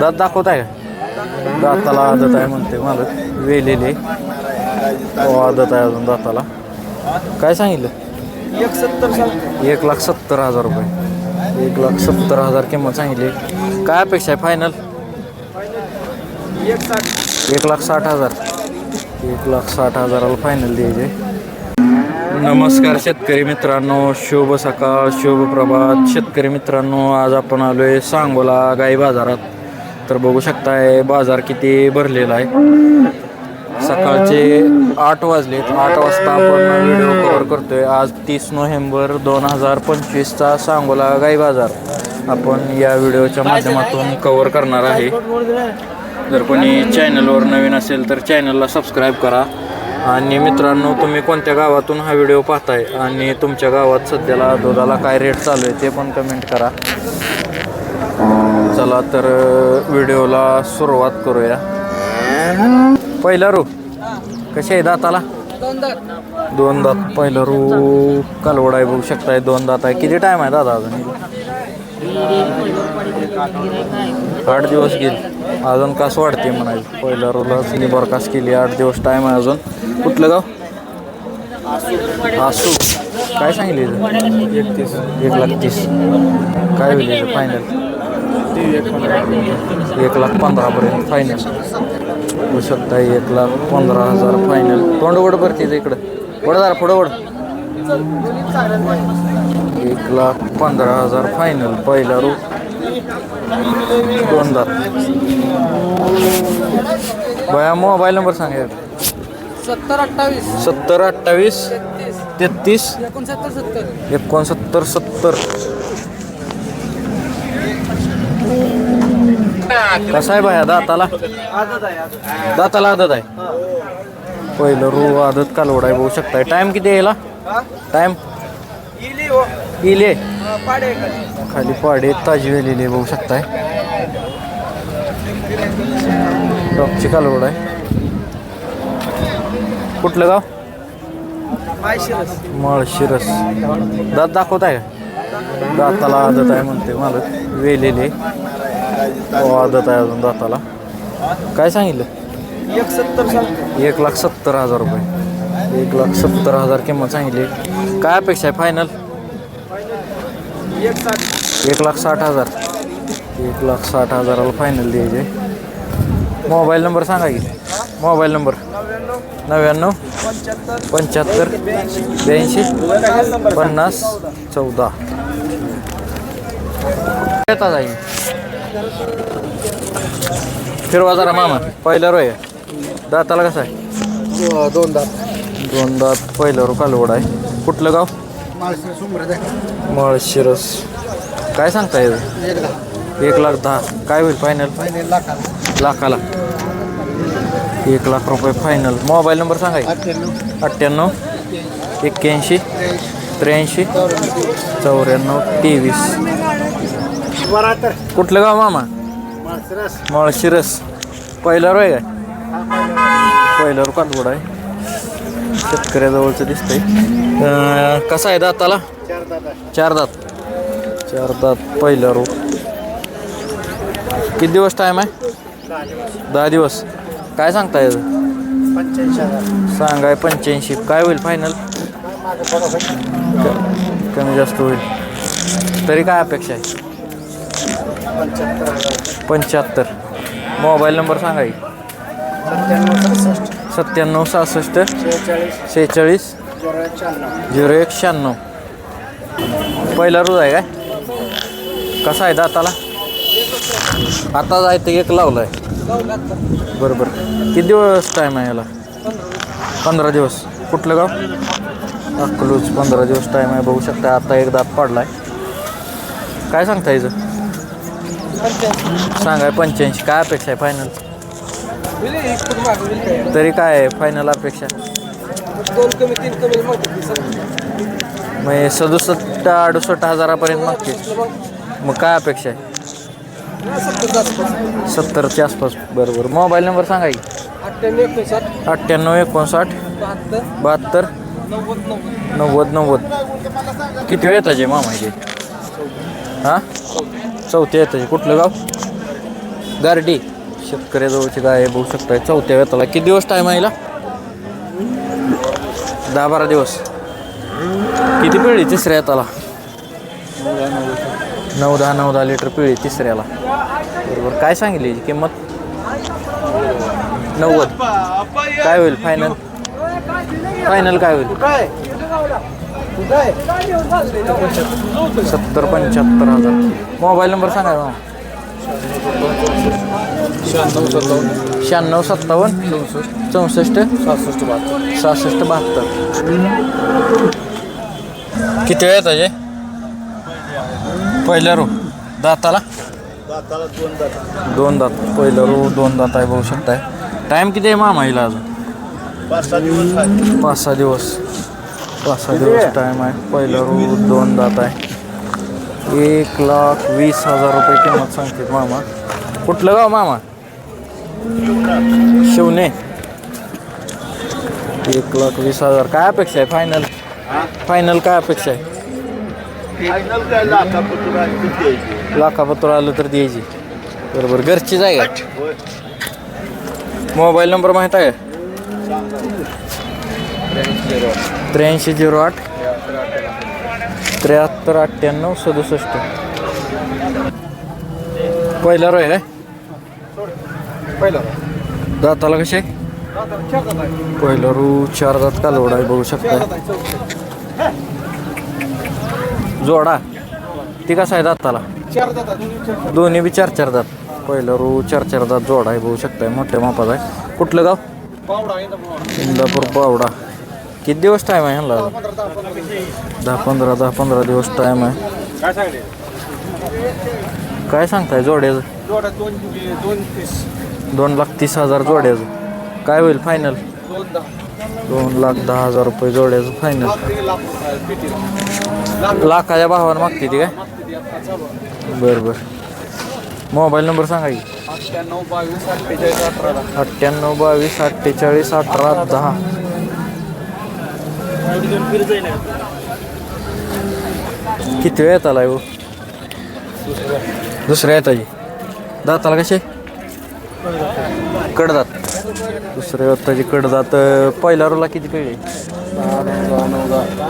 दात दाखवत का? दाताला आदत आहे म्हणते मला. वेलेले. हो आदत आहे अजून दाताला. काय सांगितलं? एक सत्तर एक लाख सत्तर हजार रुपये. एक लाख सत्तर हजार किंमत सांगितली. काय अपेक्षा आहे फायनल एक एक लाख साठ हजार. एक लाख साठ हजाराला फायनल द्यायचे. नमस्कार शेतकरी मित्रांनो. शुभ सकाळ शुभ प्रभात. शेतकरी मित्रांनो आज आपण आलोय सांगोला गाई बाजारात. तर बघू शकताय बाजार किती भरलेला आहे. सकाळचे आठ वाजलेत. आठ वाजता आपण व्हिडिओ कव्हर करतोय. आज तीस नोव्हेंबर दोन हजार पंचवीसचा सांगोला गाई बाजार. आपण या व्हिडिओच्या माध्यमातून कव्हर करणार आहे. जर कोणी चॅनलवर नवीन असेल तर चॅनलला सबस्क्राईब करा. आणि मित्रांनो तुम्ही कोणत्या गावातून हा व्हिडिओ पाहताय आणि तुमच्या गावात सध्याला दुधाला काय रेट चालू आहे ते पण कमेंट करा. चला तर व्हिडिओला सुरुवात करूया. पहिला रू. कशी आहे दाताला? दोन दात. पहिला रू कालवड आहे बघू शकताय दोन दात आहे. किती टाईम आहे दादा अजून? आठ दिवस गेल. अजून कास वाढते म्हणायचं. पहिल्या रोलाच निबर कास केली. आठ दिवस टाईम आहे अजून. कुठलं गाव? आसू काय सांगितले एकतीस. एक लाख तीस. काय होईल फायनल एक लाख पंधरापर्यंत फायनल होऊ शकता एक लाख पंधरा हजार फायनल तोंड वड भरतीच इकडं. वड जरा पुढं वड एक लाख पंधरा हजार फायनल पहिला रू दोन दात बया मोबाईल नंबर सांगा सत्तर अठ्ठावीस. सत्तर अठ्ठावीस. तेहतीस. एकोणसत्तर सत्तर. एकोणसत्तर सत्तर. कसा आहे बाया दाताला? दाताला आदत आहे. पहिलं रू आदत कालवड आहे बघू शकताय. टाइम किती यायला टाइम इले. खाली पाडे ताजी वेलेली आहे बघू शकताय. टॉपची कालवड आहे. कुठलं गाव? माळशिरस. दात दाखवत आहे दाताला आदत आहे म्हणते मला वेलेले. हो आहे अजून दाताला. काय सांगितलं? एक सत्तर एक लाख सत्तर हजार रुपये. एक लाख सत्तर हजार किंमत सांगितली. काय अपेक्षा आहे? फायनल एक लाख साठ हजार. एक लाख साठ हजाराला फायनल द्यायचे मोबाईल नंबर सांगा की. Mobile number? नव्याण्णव? पंच्याहत्तर? ब्याऐंशी? पन्नास? चौदा? येता जाईल फिरवा जरा मामा पहिला रोय. दाताला कसं आहे? दोन दात. दोन दात पहिलं रो कालवड आहे. कुठलं गाव? माळशिरस काय सांगता येईल एकदा एक लाख दहा. काय होईल फायनल पहिले लाखाला. लाखाला. एक लाख रुपये फायनल मोबाईल नंबर सांगा की. अठ्ठ्याण्णव. अठ्ठ्याण्णव. एक्क्याऐंशी. त्र्याऐंशी. चौऱ्याण्णव. तेवीस. कुठलं गाव मामा? माळशिरस. माळशिरस. पहिला रोय काय? पहिला रो कालवड आहे. शेतकऱ्याजवळचं दिसतंय. कसा आहे दाताला? चार दात आहे. चार दात. चार दात पहिला रो किती दिवस टाईम आहे? दहा दिवस. काय सांगता येतं सांगाय पंच्याऐंशी. काय होईल फायनल कमी जास्त होईल. तरी काय अपेक्षा आहे? पंच्याहत्तर. मोबाईल नंबर सांगा की. सत्त्याण्णव सहासष्ट. सत्त्याण्णव सहासष्ट. शेहेचाळीस. सेहेचाळीस झिरो एक शहाण्णव. झिरो एक शहाण्णव. पहिला रोज आहे काय? कसा आहे दाताला? आता जायचं एक लावलं आहे बरं बरं किती दिवस टाईम आहे याला? पंधरा दिवस. कुठलं गाव? अकलूज. पंधरा दिवस टाईम आहे. बघू शकता आता एक दात पडला आहे काय सांगता याचं? सांगाय पंच्याऐंशी. काय अपेक्षा आहे फायनल तरी काय आहे फायनल अपेक्षा? मग सदुसष्ट अडुसष्ट हजारापर्यंत मागते. मग काय अपेक्षा आहे? सत्तरच्या आसपास. बरोबर. मोबाईल नंबर सांगा की. अठ्ठ्याण्णव एकोणसाठ. बहात्तर. नव्वद नव्वद. नव्वद किती वेळ येताचे मामा हे? हां? चौथ्या येताची कुठलं गाव? गारडी. शेतकऱ्याजवळची गाय बघू शकताय. चौथ्या वेताला किती दिवस टाईम आहे दहा बारा दिवस. किती पिळी तिसऱ्या येताला नऊ दहा नऊ दहा लिटर पिळी तिसऱ्याला. बरोबर. काय सांगितली याची किंमत? नव्वद. काय होईल? फायनल फायनल काय होईल? काय सत्तर पंच्याहत्तर हजार. मोबाईल नंबर सांगा ना. शहाण्णव सत्तावन्न. शहाण्णव सत्तावन्न. चौसष्ट. सहासष्ट बहात्तर. सहासष्ट बहात्तर. किती वेळ त्याचे पहिल्या रो. दाताला? दोन दात. पहिलं रो दोन दात आहे बघू शकताय. टाईम किती आहे मामा हिला अजून? पाच सहा दिवस. पाच सहा दिवस टाईम आहे. पहिलं रो दोन दात आहे. एक लाख वीस हजार रुपये किंमत सांगते मामा. कुठलं गाव मामा? शिवणे एक लाख वीस हजार. काय अपेक्षा आहे? फायनल फायनल काय अपेक्षा आहे? लाखापत्र आलं तर द्यायची. बरोबर. घरचीच आहे का? मोबाईल नंबर माहीत आहे त्र्याऐंशी झिरो आठ. त्र्याहत्तर अठ्ठ्याण्णव सदुसष्ट. पहिला रोय काय? पहिलं दाताला कसे? पहिला रू चार दात कालवड आहे बघू शकता. जोडा. ती कसा आहे दाताला? दोन्ही बी चार चार दात. पहिलं रू चार चार दात जोडा आहे बघू शकताय. मोठ्या मापात आहे. कुठलं गाव. इंदापूर. पावडा किती दिवस टाईम आहे पंधरा दहा पंधरा दहा पंधरा दिवस टाईम आहे. काय सांगले? काय सांगताय जोड्याचं? जोड्या दोन दोन तीस दोन लाख तीस हजार जोड्याचं. काय होईल फायनल दोन दहा. दोन लाख दहा हजार रुपये जोड्याचं फायनल लाखाच्या भावानं मागते ती काय. बरं बरं. मोबाईल नंबर सांगा की. अठ्ठ्याण्णव बावीस अठ्ठेचाळीस अठरा अठ्ठ्याण्णव बावीस अठ्ठेचाळीस अठरा दहा. किती वेळ आला आहे हो? दुसऱ्या येताची दाताला कसे? कडदात. दुसऱ्या येताची कडदात. पहिल्या रोला किती पिळी?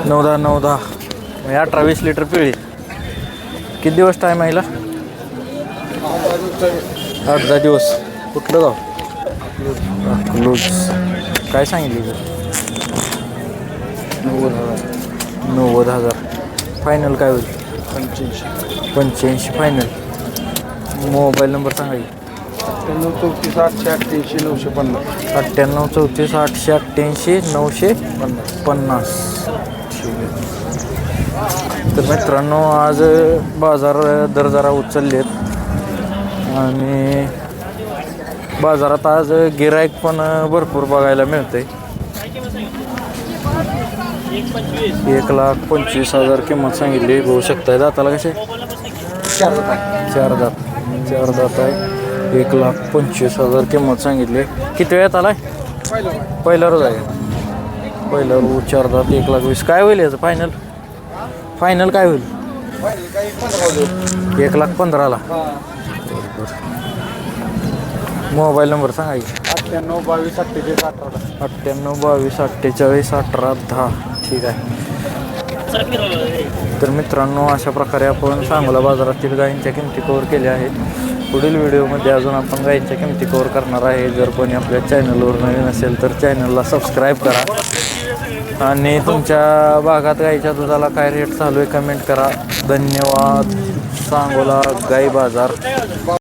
नऊ दहा नऊ दहा. म्हणजे अठरा वीस लिटर पिळी. किती दिवस टाईम आहे आठ दहा दिवस. कुठलं जाऊ काय सांगितली नव्वद हजार. नव्वद हजार. फायनल काय होईल? पंच्याऐंशी. पंच्याऐंशी फायनल मोबाईल नंबर सांगा. अठ्ठ्याण्णव चौतीस आठशे अठ्ठ्याऐंशी नऊशे पन्नास. अठ्ठ्याण्णव चौतीस आठशे अठ्ठ्याऐंशी नऊशे पन्नास. पन्नास तर मित्रांनो आज बाजार दर जरा उचललेत. आणि बाजारात आज गिराईक पण भरपूर बघायला मिळते एक लाख पंचवीस हजार किंमत सांगितली. बघू शकताय दाताला कसे? चार दात आहे. चार दात. चार दात आहे. एक लाख पंचवीस हजार किंमत सांगितली. किती वेळात आलाय? पहिलं आहे. पहिला रोज आहे. पहिला रोज चार दात एक लाख वीस. काय होईल याचं फायनल फायनल काय होईल? एक लाख पंधराला. मोबाईल नंबर सांगा. अठ्ठ्याण्णव बावीस अठ्ठेचाळीस अठरा. अठ्ठ्याण्णव बावीस अठ्ठेचाळीस अठरा दहा. ठीक आहे. तर मित्रांनो अशा प्रकारे आपण सांगोला बाजारातील गायींच्या किमती कव्हर केल्या आहेत. पुढील व्हिडिओमध्ये अजून आपण गायींच्या किमती कव्हर करणार आहे. जर कोणी आपल्या चॅनलवर नवीन असेल तर चॅनलला सबस्क्राईब करा. आणि तुमच्या भागात गाईच्या दुधाला काय रेट चालू आहे कमेंट करा. धन्यवाद. सांगोला गाई बाजार.